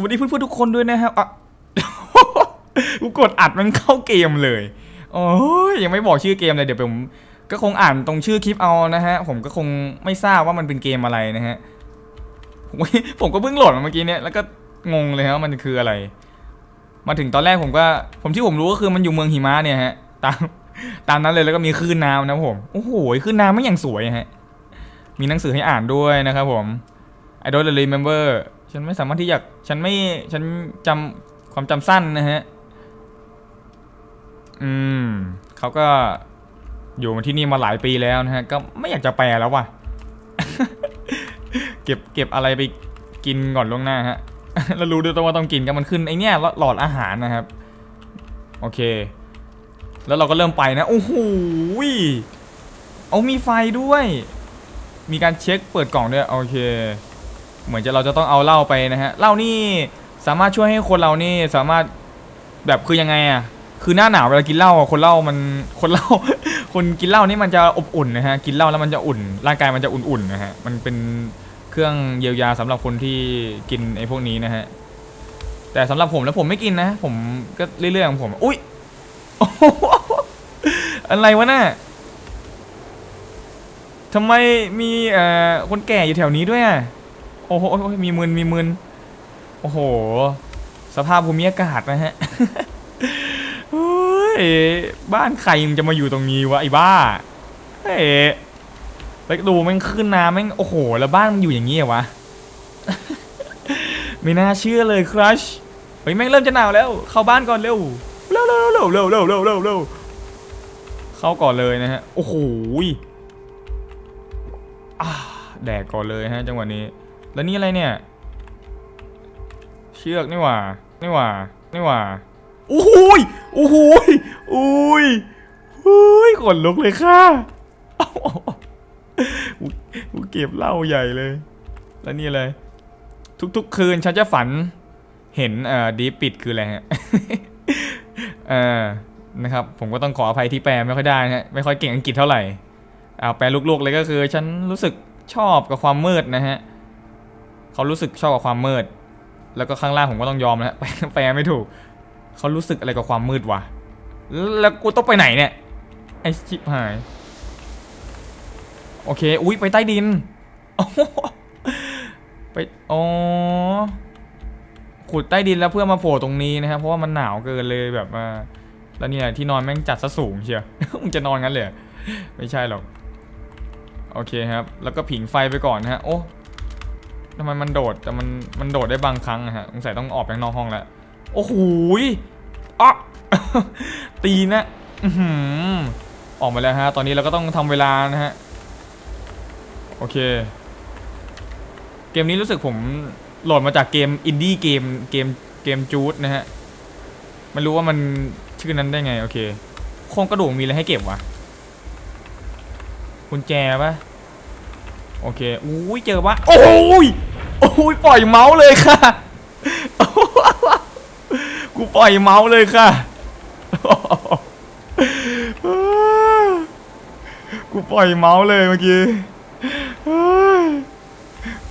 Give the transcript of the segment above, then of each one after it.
วัสดีเพื่อนๆทุกคนด้วยนะครับอะกูกดอัดมันเข้าเกมเลย โอ้ยยังไม่บอกชื่อเกมเลยเดี๋ยวผมก็คงอ่านตรงชื่อคลิปเอานะฮะ ผมก็คงไม่ทราบว่ามันเป็นเกมอะไรนะฮะ ผมก็เพิ่งโหลดมาเมื่อกี้เนี่ยแล้วก็งงเลยครับมันคืออะไร มาถึงตอนแรกผมก็ ผมที่ผมรู้ก็คือมันอยู่เมืองหิมะเนี่ยฮะ ตามตามนั้นเลยแล้วก็มีคลื่นน้ำนะผม โอ้โหคลื่นน้ำไม่อย่างสวยฮะ มีหนังสือให้อ่านด้วยนะครับผม I don't remember ฉันไม่สามารถที่อยาก ฉันไม่ ฉันจำความจำสั้นนะฮะ อืม เขาก็อยู่มาที่นี่มาหลายปีแล้วนะฮะ ก็ไม่อยากจะแปลแล้วว่ะ เก็บเก็บอะไรไปกินก่อนล่วงหน้าฮะ แล้วรู้ด้วยตัวว่าต้องกินกันมันขึ้นไอเนี้ยหลอดอาหารนะครับ โอเค แล้วเราก็เริ่มไปนะ โอ้โหเอามีไฟด้วย มีการเช็คเปิดกล่องด้วย โอเค เหมือนจะเราจะต้องเอาเหล้าไปนะฮะเหล้านี่สามารถช่วยให้คนเรานี่สามารถแบบคือยังไงอะคือหน้าหนาวเวลากินเหล้าอะคนเหล้ามันคนเหล้าคนกินเหล้านี่มันจะอบอุ่นนะฮะกินเหล้าแล้วมันจะอุ่น ร่างกายมันจะอุ่นๆนะฮะมันเป็นเครื่องเยียวยาสำหรับคนที่กินไอ้พวกนี้นะฮะแต่สำหรับผมแล้วผมไม่กินนะ ผมก็เรื่อยๆของผมอุ้ยโอ้โหอะไรวะน่ะทำไมมีเอ่อคนแก่อยู่แถวนี้ด้วยอะ โอ้โหมีมืนมีมืนโอ้โห สภาพภูมิอากาศนะฮะเฮ้ยบ้านใครมันจะมาอยู่ตรงนี้วะไอ้บ้าเฮ้ยไปดูแม่งขึ้นน้ำแม่งโอ้โห แล้วบ้านมันอยู่อย่างนี้เหรอวะไม่น่าเชื่อเลยครัชเฮ้ยแม่งเริ่มจะหนาวแล้ว เข้าบ้านก่อนเร็วเร็วเร็วเร็วเร็วเร็วเร็วเร็วเร็วเข้าก่อนเลยนะฮะโอ้โหแดกก่อนเลยฮะจังหวะนี้ แล้วนี่อะไรเนี่ย เชือกนี่หว่า นี่หว่า นี่หว่าโอ้โหยโอ้โหยโอ้ยโอ้ยขนลุกเลยค่ะอ้าวกูเก็บเหล้าใหญ่เลย แล้วนี่อะไร ทุกๆ คืนฉันจะฝัน เห็นเอ่อดีปิดคืออะไรฮะ เอ่อ นะครับ ผมก็ต้องขออภัยที่แปลไม่ค่อยได้ฮะ ไม่ค่อยเก่งอังกฤษเท่าไหร่ เอาแปลลูกๆเลยก็คือ ฉันรู้สึกชอบกับความมืดนะฮะ เขารู้สึกชอบกับความมืด แล้วก็ข้างล่างผมก็ต้องยอมนะแปลแปลไม่ถูก เขารู้สึกอะไรกับความมืดวะ แล้วกูต้องไปไหนเนี่ย ไอชิบหาย โอเค อุ้ยไปใต้ดิน ไป อ๋อ ขุดใต้ดินแล้วเพื่อมาโผล่ตรงนี้นะครับ เพราะว่ามันหนาวเกินเลยแบบว่าแล้วเนี่ยที่นอนแม่งจัดซะสูงเชียวมึงจะนอนงั้นเลย ไม่ใช่หรอก โอเคครับ แล้วก็ผิงไฟไปก่อนนะฮะ โอ้ ทำไมมันโดดแต่มันมันโดดได้บางครั้งนะฮะสงสัยต้องออกไปข้างนอกห้องแล้ว โอ้โหอะตีนะอื้ออออกมาแล้วฮะ ตอนนี้เราก็ต้องทำเวลานะฮะ โอเค เกมนี้รู้สึกผมโหลดมาจากเกมอินดี้เกมเกมเกมจูดนะฮะไม่รู้ว่ามันชื่อนั้นได้ไง โอเค โครงกระดูกมีอะไรให้เก็บวะกุญแจปะโอเค อุ้ยเจอปะโอ้ย โอ้ยปล่อยเมาส์เลยค่ะ กูปล่อยเมาส์เลยค่ะ กูปล่อยเมาส์เลยเมื่อกี้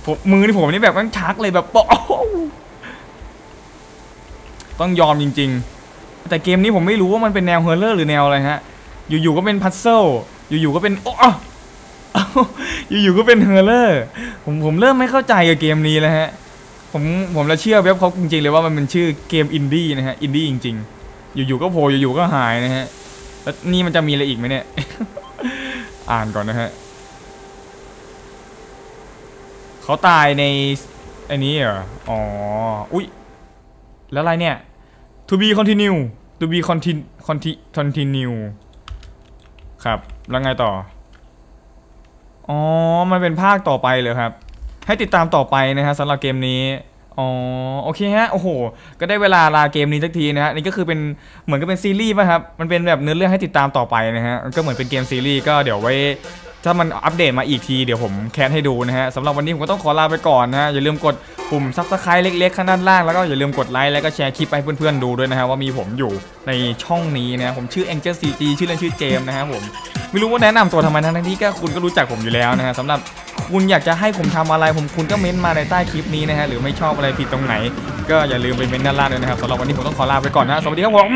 ผมมือที่ผมนี่แบบมันชักเลยแบบปอต้องยอมจริง ๆ แต่เกมนี้ผมไม่รู้ว่ามันเป็นแนวเฮอร์เลอร์หรือแนวอะไรฮะ อยู่ๆก็เป็นพัซเซิลอยู่ๆก็เป็นโอ้ อยู่ๆก็เป็นเฮอร์เลอร์ผมผมเริ่มไม่เข้าใจกับเกมนี้แล้วฮะ ผมผมละเชื่อเว็บเขาจริงๆเลยว่ามันเป็นชื่อเกมอินดี้นะฮะอินดี้จริง ๆ อยู่ๆก็โผล่อยู่ๆก็หายนะฮะแล้วนี่มันจะมีอะไรอีกไหมเนี่ย อ่านก่อนนะฮะเขาตายในอ้นี้เหรออ๋ออุ๊ยแล้วอะไรเนี่ย to be continue to be continue continue ครับ แล้วไงต่อ อ๋อ มันเป็นภาคต่อไปเลยครับ ให้ติดตามต่อไปนะฮะสำหรับเกมนี้ อ๋อ โอเคฮะ โอ้โห ก็ได้เวลาลาเกมนี้สักทีนะฮะ นี่ก็คือเป็นเหมือนกับเป็นซีรีส์ป่ะครับ มันเป็นแบบเนื้อเรื่องให้ติดตามต่อไปนะฮะ ก็เหมือนเป็นเกมซีรีส์ก็เดี๋ยวไว้ ถ้ามันอัปเดตมาอีกทีเดี๋ยวผมแคสให้ดูนะฮะสำหรับวันนี้ผมก็ต้องขอลาไปก่อนนะฮะอย่าลืมกดปุ่มซับสไครต์เล็กๆข้างด้านล่างแล้วก็อย่าลืมกดไลค์แล้วก็แชร์คลิปไปให้เพื่อนๆดูด้วยนะฮะว่ามีผมอยู่ในช่องนี้นะผมชื่อ Angel CG ชื่อเล่นชื่อเจมนะฮะผมไม่รู้ว่าแนะนำตัวทำไมทั้งที่ก็คุณก็รู้จักผมอยู่แล้วนะฮะสำหรับคุณอยากจะให้ผมทำอะไรผมคุณก็เม้นต์มาในใต้คลิปนี้นะฮะหรือไม่ชอบอะไรผิดตรงไหน ก็อย่าลืมไปเม้นต์ด้านล่างด้วยนะครับสำหรับวันนี้ผมต้องขอลาไปก่อนนะสวัสดีครับผม